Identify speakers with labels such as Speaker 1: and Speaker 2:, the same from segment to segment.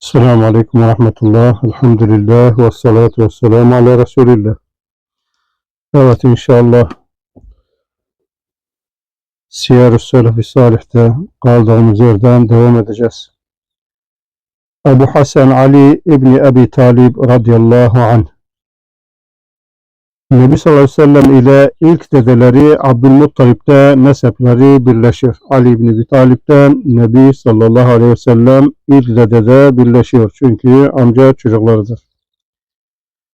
Speaker 1: Selamun Aleyküm ve Rahmetullah. Elhamdülillah ve salatu ve selamu ala Resulillah. Evet inşallah Siyer-i Selefi Salih'te kaldığımız yerden devam edeceğiz. Ebu Hasan Ali İbni Ebi Talib radıyallahu anh Nebi sallallahu aleyhi ve sellem ile ilk dedeleri Abdülmuttalip'te nesepleri birleşir. Ali İbni Ebi Talip'ten Nebi sallallahu aleyhi ve sellem ilk dedede birleşiyor. Çünkü amca çocuklarıdır.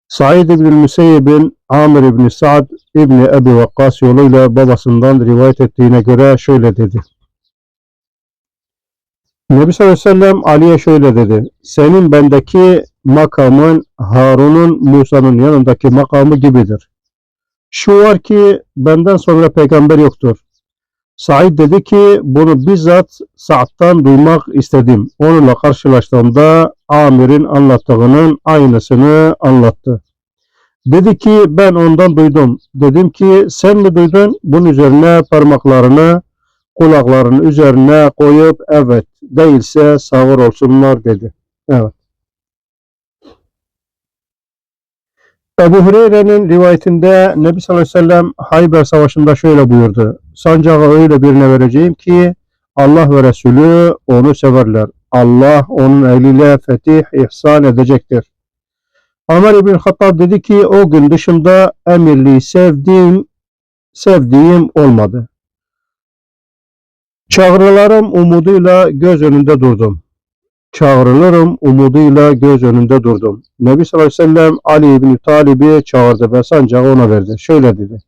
Speaker 1: Said İbni Müseyyib'in Amir İbni Sa'd İbni Ebi Vakkas yoluyla babasından rivayet ettiğine göre şöyle dedi. Nebi sallallahu aleyhi ve sellem Ali'ye şöyle dedi. Senin bendeki makamın Harun'un Musa'nın yanındaki makamı gibidir. Şu var ki benden sonra peygamber yoktur. Said dedi ki bunu bizzat Sa'd'dan duymak istedim. Onunla karşılaştığımda Amir'in anlattığının aynısını anlattı. Dedi ki ben ondan duydum. Dedim ki sen mi duydun? Bunun üzerine parmaklarını kulaklarının üzerine koyup evet değilse sağır olsunlar dedi. Evet. Ebu Hureyre'nin rivayetinde Nebi sallallahu aleyhi ve sellem Hayber Savaşı'nda şöyle buyurdu. Sancağı öyle birine vereceğim ki Allah ve Resulü onu severler. Allah onun eliyle fetih ihsan edecektir. Ömer İbn Hattab dedi ki o gün dışında emirliği sevdiğim sevdiğim olmadı. Çağrılarım umuduyla göz önünde durdum. Çağrılırım umuduyla göz önünde durdum. Nebi sallallahu aleyhi ve sellem Ali İbni Talib'i çağırdı ve sancağı ona verdi. Şöyle dedi.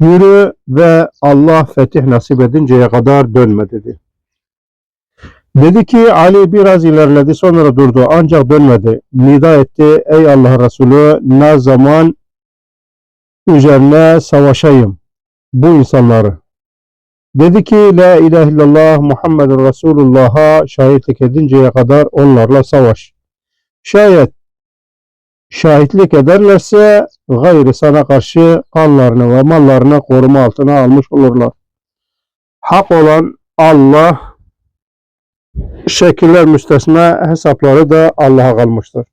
Speaker 1: Yürü ve Allah fetih nasip edinceye kadar dönme dedi. Dedi ki Ali biraz ilerledi sonra durdu ancak dönmedi. Nida etti ey Allah Resulü ne zaman üzerine savaşayım bu insanları. Dedi ki La ilahe illallah Muhammedun Resulullah'a şahitlik edinceye kadar onlarla savaş. Şayet şahitlik ederlerse gayri sana karşı kanlarını ve mallarını koruma altına almış olurlar. Hak olan Allah şekiller müstesna hesapları da Allah'a kalmıştır.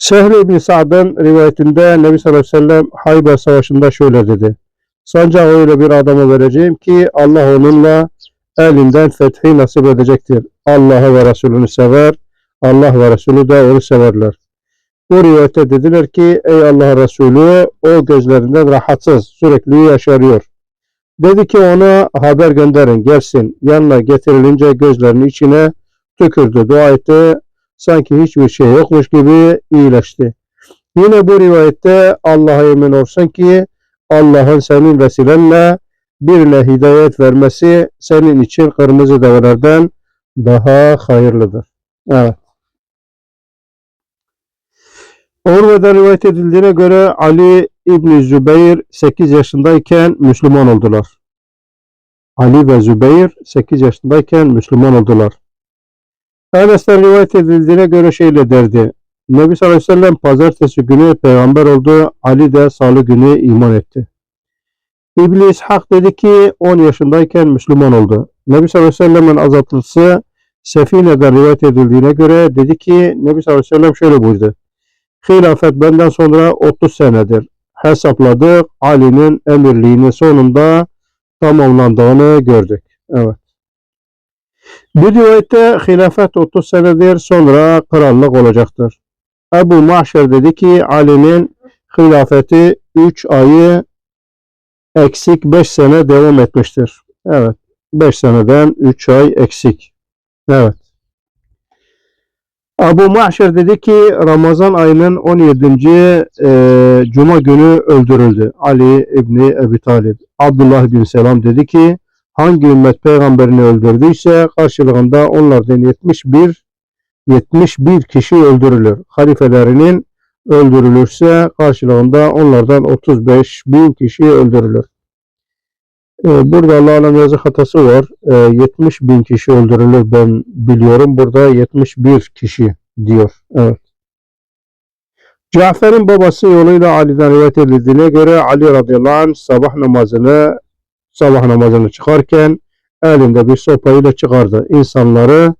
Speaker 1: Sehl İbni Sa'd'ın rivayetinde Nebi sallallahu aleyhi ve sellem Hayber Savaşı'nda şöyle dedi. Sancağı öyle bir adama vereceğim ki Allah onunla elinden fethi nasip edecektir. Allah'ı ve Resulünü sever, Allah ve Resulü de onu severler. Bu rivayette dediler ki ey Allah Resulü o gözlerinden rahatsız, sürekli yaşarıyor. Dedi ki ona haber gönderin gelsin. Yanına getirilince gözlerinin içine tükürdü, dua etti sanki hiçbir şey yokmuş gibi iyileşti. Yine bu rivayette Allah'a emin olsun ki Allah'ın senin vesilenle birine hidayet vermesi senin için kırmızı develerden daha hayırlıdır. Evet. Urve'den rivayet edildiğine göre Ali İbni Zübeyir 8 yaşındayken Müslüman oldular. Ali ve Zübeyir 8 yaşındayken Müslüman oldular. Enes'ten rivayet edildiğine göre şöyle derdi. Nebi sallallahu aleyhi ve sellem pazartesi günü peygamber oldu. Ali de salı günü iman etti. İbni İshak dedi ki 10 yaşındayken Müslüman oldu. Nebi sallallahu aleyhi ve sellem'in azatlısı Sefine'den rivayet edildiğine göre dedi ki Nebi sallallahu aleyhi ve sellem şöyle buyurdu. Hilafet benden sonra 30 senedir. Hesapladık Ali'nin emirliğinin sonunda tamamlandığını gördük. Evet. Bir rivayette hilafet 30 senedir sonra krallık olacaktır. Ebu Mahşer dedi ki Ali'nin hilafeti 3 ayı eksik 5 sene devam etmiştir. Evet. 5 seneden 3 ay eksik. Evet. Abu Mahşer dedi ki Ramazan ayının 17. E, Cuma günü öldürüldü. Ali İbni Ebi Talib. Abdullah bin Selam dedi ki hangi ümmet peygamberini öldürdüyse karşılığında onlardan 71 71 kişi öldürülür. Halifelerinin öldürülürse karşılığında onlardan 35 bin kişi öldürülür. Ee, burada Allah'ın yazı hatası var. Ee, 70 bin kişi öldürülür ben biliyorum. Burada 71 kişi diyor. Evet. Cafer'in babası yoluyla Ali'den rivayet edildiğine göre Ali radıyallahu anh sabah namazını sabah namazını çıkarken elinde bir sopayla çıkardı. İnsanları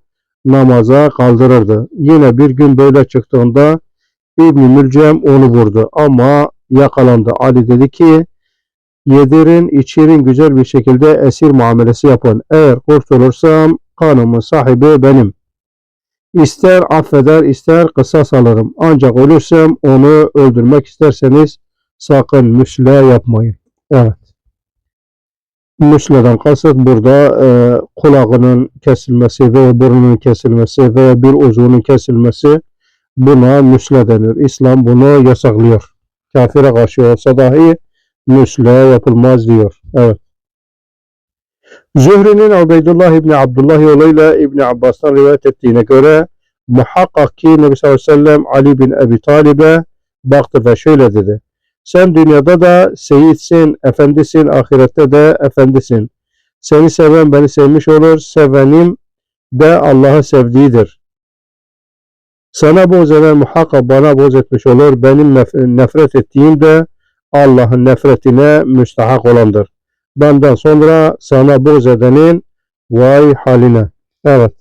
Speaker 1: namaza kaldırırdı. Yine bir gün böyle çıktığında İbn Mülcem onu vurdu ama yakalandı. Ali dedi ki yedirin içirin güzel bir şekilde esir muamelesi yapın. Eğer kurtulursam kanımın sahibi benim. İster affeder ister kısas alırım. Ancak ölürsem onu öldürmek isterseniz sakın müsle yapmayın. Evet. Müsleden kasıt burada e, kulağının kesilmesi veya burnunun kesilmesi veya bir uzvunun kesilmesi buna müsle denir. İslam bunu yasaklıyor. Kafire karşı olsa dahi müsle yapılmaz diyor. Evet. Zühri'nin Ubeydullah İbni Abdullah yoluyla İbni Abbas'tan rivayet ettiğine göre muhakkak ki Nebi sallallahu aleyhi ve sellem Ali bin Ebi Talib'e baktı ve şöyle dedi. Sen dünyada da seyitsin, efendisin, ahirette de efendisin. Seni seven beni sevmiş olur, sevenim de Allah'ı sevdiğidir. Sana boz eden muhakkak bana boz etmiş olur. Benim nef- nefret ettiğim de Allah'ın nefretine müstahak olandır. Benden sonra sana boz edenin vay haline. Evet.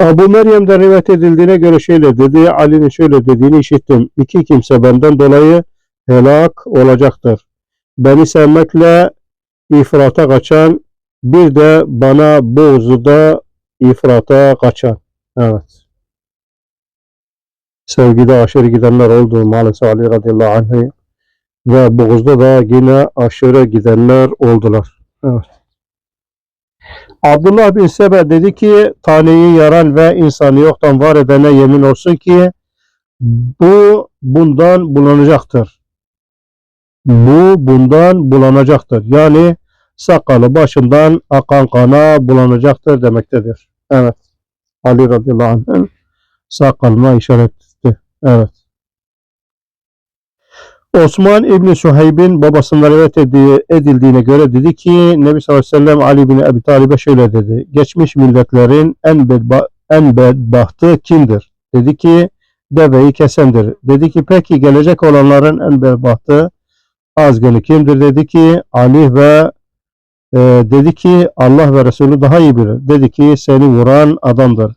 Speaker 1: Abu Meryem'den rivayet edildiğine göre şöyle dedi. Ali'nin şöyle dediğini işittim. İki kimse benden dolayı helak olacaktır. Beni sevmekle ifrata kaçan bir de bana buğzuda ifrata kaçan. Evet. Sevgide aşırı gidenler oldu maalesef Ali radıyallahu anh ve buğuzda da yine aşırı gidenler oldular. Evet. Abdullah bin Sebe dedi ki Tanrı'yı yaran ve insanı yoktan var edene yemin olsun ki bu bundan bulanacaktır. Bu bundan bulanacaktır. Yani sakalı başından akan kana bulanacaktır demektedir. Evet. Ali radıyallahu anh'ın sakalına işaret etti. Evet. Osman İbni Suheyb'in babasından rivayet edi- edildiğine göre dedi ki Nebi sallallahu aleyhi ve sellem Ali bin Ebi Talib'e şöyle dedi. Geçmiş milletlerin en, bedba, en bedbahtı kimdir? Dedi ki deveyi kesendir. Dedi ki peki gelecek olanların en bedbahtı azgını kimdir? Dedi ki Ali ve e, dedi ki Allah ve Resulü daha iyi bilir. Dedi ki seni vuran adamdır.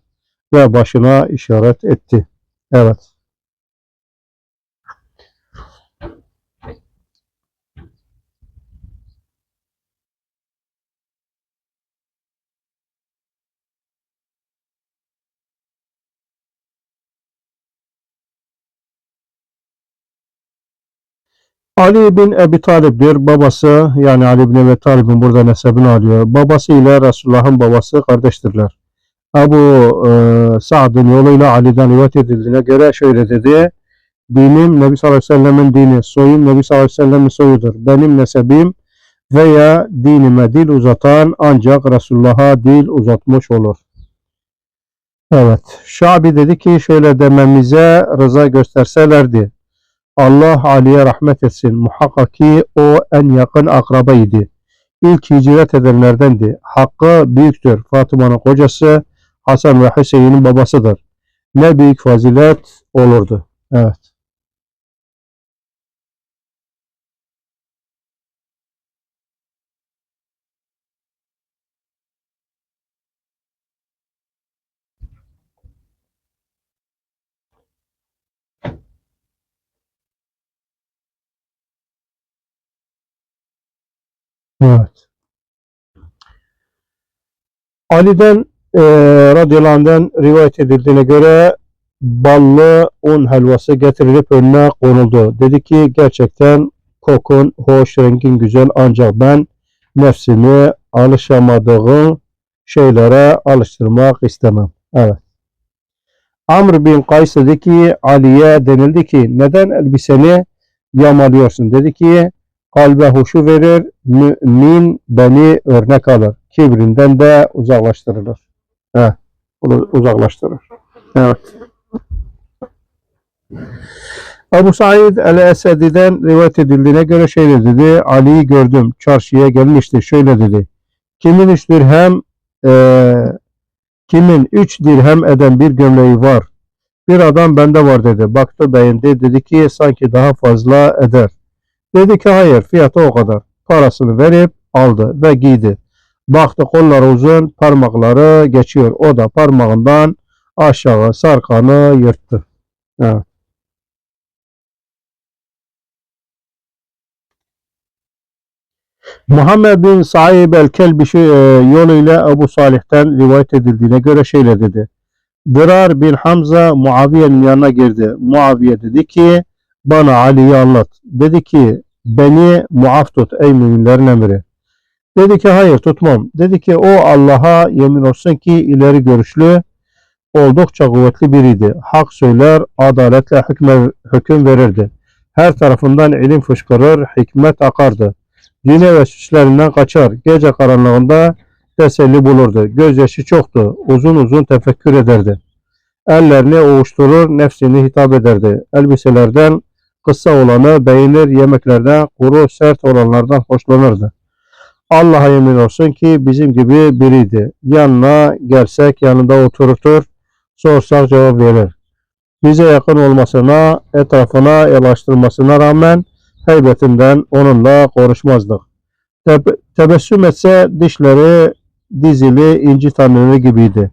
Speaker 1: Ve başına işaret etti. Evet. Ali bin Ebi Talib'dir. Babası yani Ali bin Ebi Talib'in burada nesebini alıyor. Babası ile Resulullah'ın babası kardeştirler. Ebu e, Sa'd'ın yoluyla Ali'den rivayet edildiğine göre şöyle dedi. Dinim Nebi sallallahu aleyhi ve sellemin dini, soyum Nebi sallallahu aleyhi ve sellemin soyudur. Benim nesebim veya dinime dil uzatan ancak Resulullah'a dil uzatmış olur. Evet. Şabi dedi ki şöyle dememize rıza gösterselerdi. Allah Ali'ye rahmet etsin. Muhakkak ki o en yakın akrabaydı. İlk hicret edenlerdendi. Hakkı büyüktür. Fatıma'nın kocası Hasan ve Hüseyin'in babasıdır. Ne büyük fazilet olurdu. Evet. Evet. Ali'den e, radıyallahu rivayet edildiğine göre ballı un helvası getirilip önüne konuldu. Dedi ki gerçekten kokun hoş, rengin güzel ancak ben nefsimi alışamadığım şeylere alıştırmak istemem. Evet. Amr bin Kays dedi ki Ali'ye denildi ki neden elbiseni yamalıyorsun? Dedi ki kalbe huşu verir, mümin beni örnek alır. Kibrinden de uzaklaştırılır. He, uzaklaştırır. Evet. Ebu Said el-Esedi'den rivayet edildiğine göre şöyle dedi. Ali'yi gördüm. Çarşıya gelmişti. Şöyle dedi. Kimin üç dirhem eee kimin üç dirhem eden bir gömleği var. Bir adam bende var dedi. Baktı beğendi. Dedi ki sanki daha fazla eder. Dedi ki hayır fiyatı o kadar. Parasını verip aldı ve giydi. Baktı kolları uzun, parmakları geçiyor. O da parmağından aşağı sarkanı yırttı. Evet. Muhammed bin Saib el-Kelbişi e, yoluyla Ebu Salih'ten rivayet edildiğine göre şöyle dedi. Dırar bin Hamza Muaviye'nin yanına girdi. Muaviye dedi ki bana Ali'yi anlat. Dedi ki beni muaf tut ey müminlerin emri. Dedi ki hayır tutmam. Dedi ki o Allah'a yemin olsun ki ileri görüşlü oldukça kuvvetli biriydi. Hak söyler, adaletle hükme, hüküm verirdi. Her tarafından ilim fışkırır, hikmet akardı. Dine ve süslerinden kaçar. Gece karanlığında teselli bulurdu. Gözyaşı çoktu. Uzun uzun tefekkür ederdi. Ellerini ovuşturur, nefsini hitap ederdi. Elbiselerden kısa olanı beğenir, yemeklerden kuru, sert olanlardan hoşlanırdı. Allah'a yemin olsun ki bizim gibi biriydi. Yanına gelsek yanında oturtur, sorsak cevap verir. Bize yakın olmasına, etrafına yanaştırmasına rağmen heybetinden onunla konuşmazdık. Tebe- tebessüm etse dişleri dizili inci tanrı gibiydi.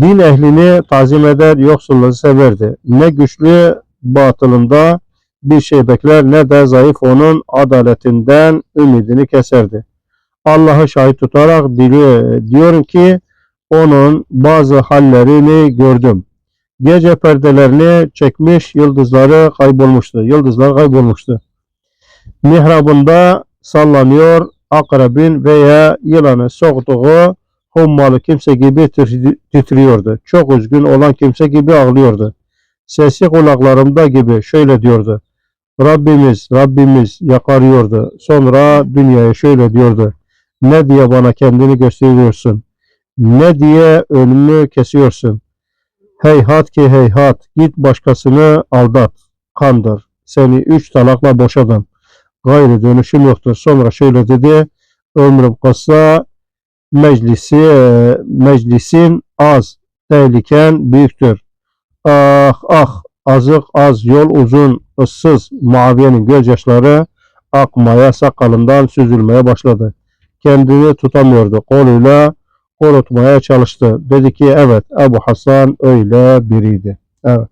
Speaker 1: Din ehlini tazim eder, yoksulları severdi. Ne güçlü batılında bir şey bekler ne de zayıf onun adaletinden ümidini keserdi. Allah'ı şahit tutarak dili, diyorum ki onun bazı hallerini gördüm. Gece perdelerini çekmiş, yıldızları kaybolmuştu. Yıldızlar kaybolmuştu. Mihrabında sallanıyor, akrebin veya yılanı soktuğu hummalı kimse gibi titriyordu. Çok üzgün olan kimse gibi ağlıyordu. Sesi kulaklarımda gibi şöyle diyordu. Rabbimiz, Rabbimiz yakarıyordu. Sonra dünyaya şöyle diyordu. Ne diye bana kendini gösteriyorsun? Ne diye önümü kesiyorsun? Heyhat ki heyhat, git başkasını aldat, kandır. Seni üç talakla boşadım. Gayrı dönüşüm yoktur. Sonra şöyle dedi. Ömrüm kısa, meclisi, e, meclisin az, tehliken büyüktür. Ah ah, azık az, yol uzun, ıssız, Muaviye'nin gözyaşları akmaya, sakalından süzülmeye başladı. Kendini tutamıyordu. Koluyla korutmaya çalıştı. Dedi ki evet, Ebu Hasan öyle biriydi. Evet.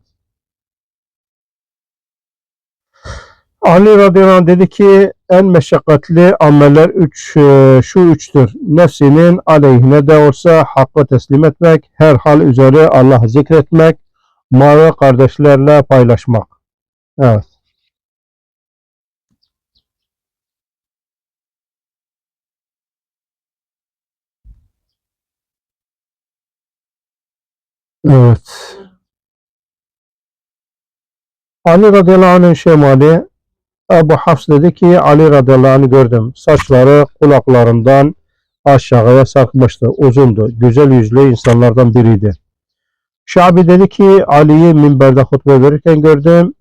Speaker 1: Ali radıyallahu anh dedi ki en meşakkatli ameller üç, e, şu üçtür. Nefsinin aleyhine de olsa hakka teslim etmek, her hal üzere Allah'ı zikretmek, malı kardeşlerle paylaşmak. Evet. Evet. Ali radıyallahu anh'ın şemali Ebu Hafs dedi ki Ali radıyallahu gördüm. Saçları kulaklarından aşağıya sarkmıştı. Uzundu. Güzel yüzlü insanlardan biriydi. Şabi dedi ki Ali'yi minberde hutbe verirken gördüm.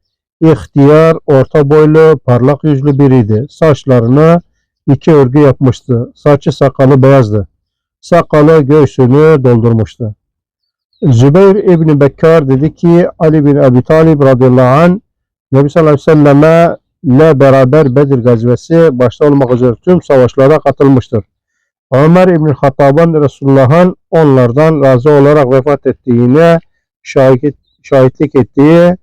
Speaker 1: İhtiyar, orta boylu, parlak yüzlü biriydi. Saçlarını iki örgü yapmıştı. Saçı sakalı beyazdı. Sakalı göğsünü doldurmuştu. Zübeyir İbni Bekkar dedi ki Ali bin Abi Talib radıyallahu anh Nebi sallallahu aleyhi ve selleme ile beraber Bedir gazvesi başta olmak üzere tüm savaşlara katılmıştır. Ömer İbni Hattab'ın Resulullah'ın onlardan razı olarak vefat ettiğine şahit, şahitlik ettiği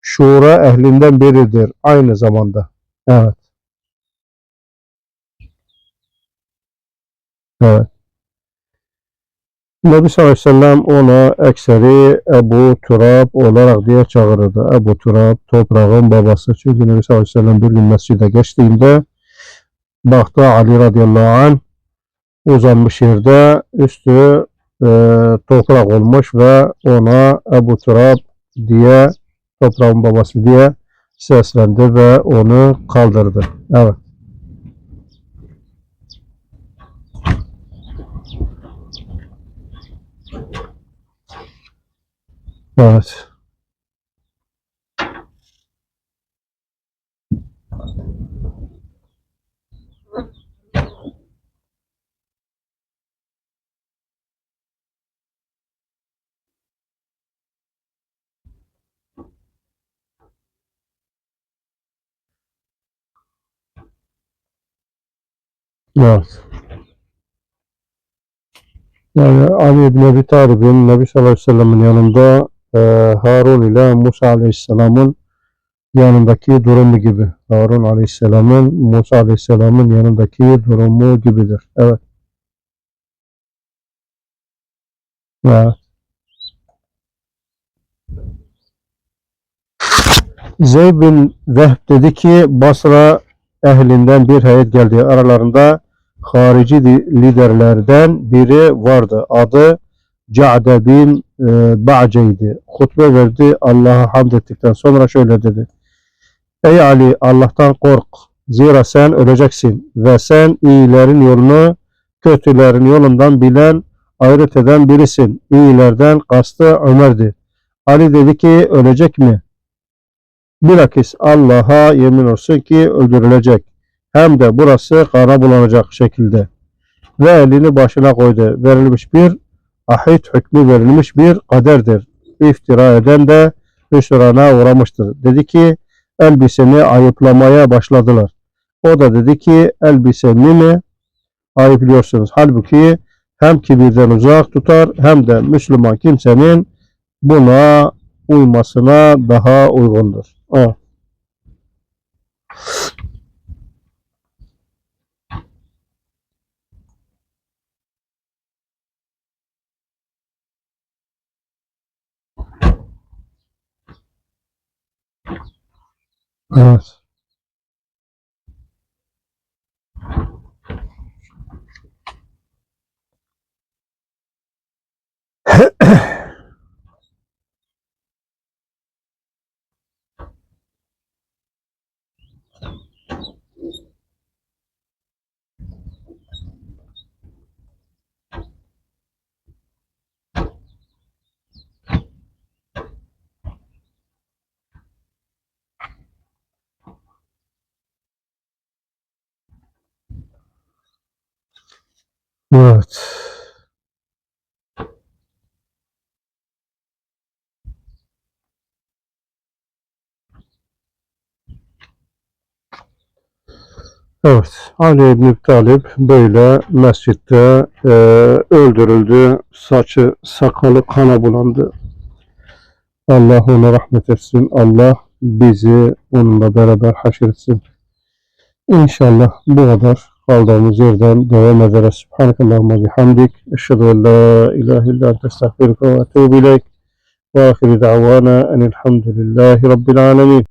Speaker 1: şura ehlinden biridir aynı zamanda. Evet. Evet. Nebi sallallahu aleyhi ve sellem ona ekseri Ebu Turab olarak diye çağırırdı. Ebu Turab toprağın babası. Çünkü Nebi sallallahu aleyhi ve sellem bir gün mescide geçtiğinde baktı Ali radıyallahu anh uzanmış yerde üstü e, toprak olmuş ve ona Ebu Turab diye toprağın babası diye seslendi ve onu kaldırdı. Evet. Evet. Evet. Yani Ali İbni Ebi Talib'in Nebi sallallahu aleyhi ve sellem'in yanında e, Harun ile Musa aleyhisselamın yanındaki durumu gibi. Harun aleyhisselamın Musa aleyhisselamın yanındaki durumu gibidir. Evet. Evet. Zeyd bin Vehb dedi ki Basra ehlinden bir heyet geldi. Aralarında harici liderlerden biri vardı. Adı Ca'de bin e, Ba'ce'ydi. Hutbe verdi. Allah'a hamd ettikten sonra şöyle dedi. Ey Ali Allah'tan kork. Zira sen öleceksin ve sen iyilerin yolunu kötülerin yolundan bilen, ayrıt eden birisin. İyilerden kastı Ömer'di. Ali dedi ki ölecek mi? Bilakis Allah'a yemin olsun ki öldürülecek. Hem de burası kana bulanacak şekilde. Ve elini başına koydu. Verilmiş bir ahit hükmü verilmiş bir kaderdir. İftira eden de hüsrana uğramıştır. Dedi ki elbiseni ayıplamaya başladılar. O da dedi ki elbisemi mi ayıplıyorsunuz? Halbuki hem kibirden uzak tutar hem de Müslüman kimsenin buna uymasına daha uygundur. Evet. Evet. Evet. Evet, Ali Ebi Talib böyle mescitte e, öldürüldü. Saçı, sakalı kana bulandı. Allah ona rahmet etsin. Allah bizi onunla beraber haşretsin. İnşallah bu kadar kaldığımız yerden devam ederiz. Subhanakallahumma bihamdik. Eşhedü en la ilahe illa ente estağfiruke ve etûbü ileyk. Ve ahiri da'vana enilhamdülillahi rabbil alemin.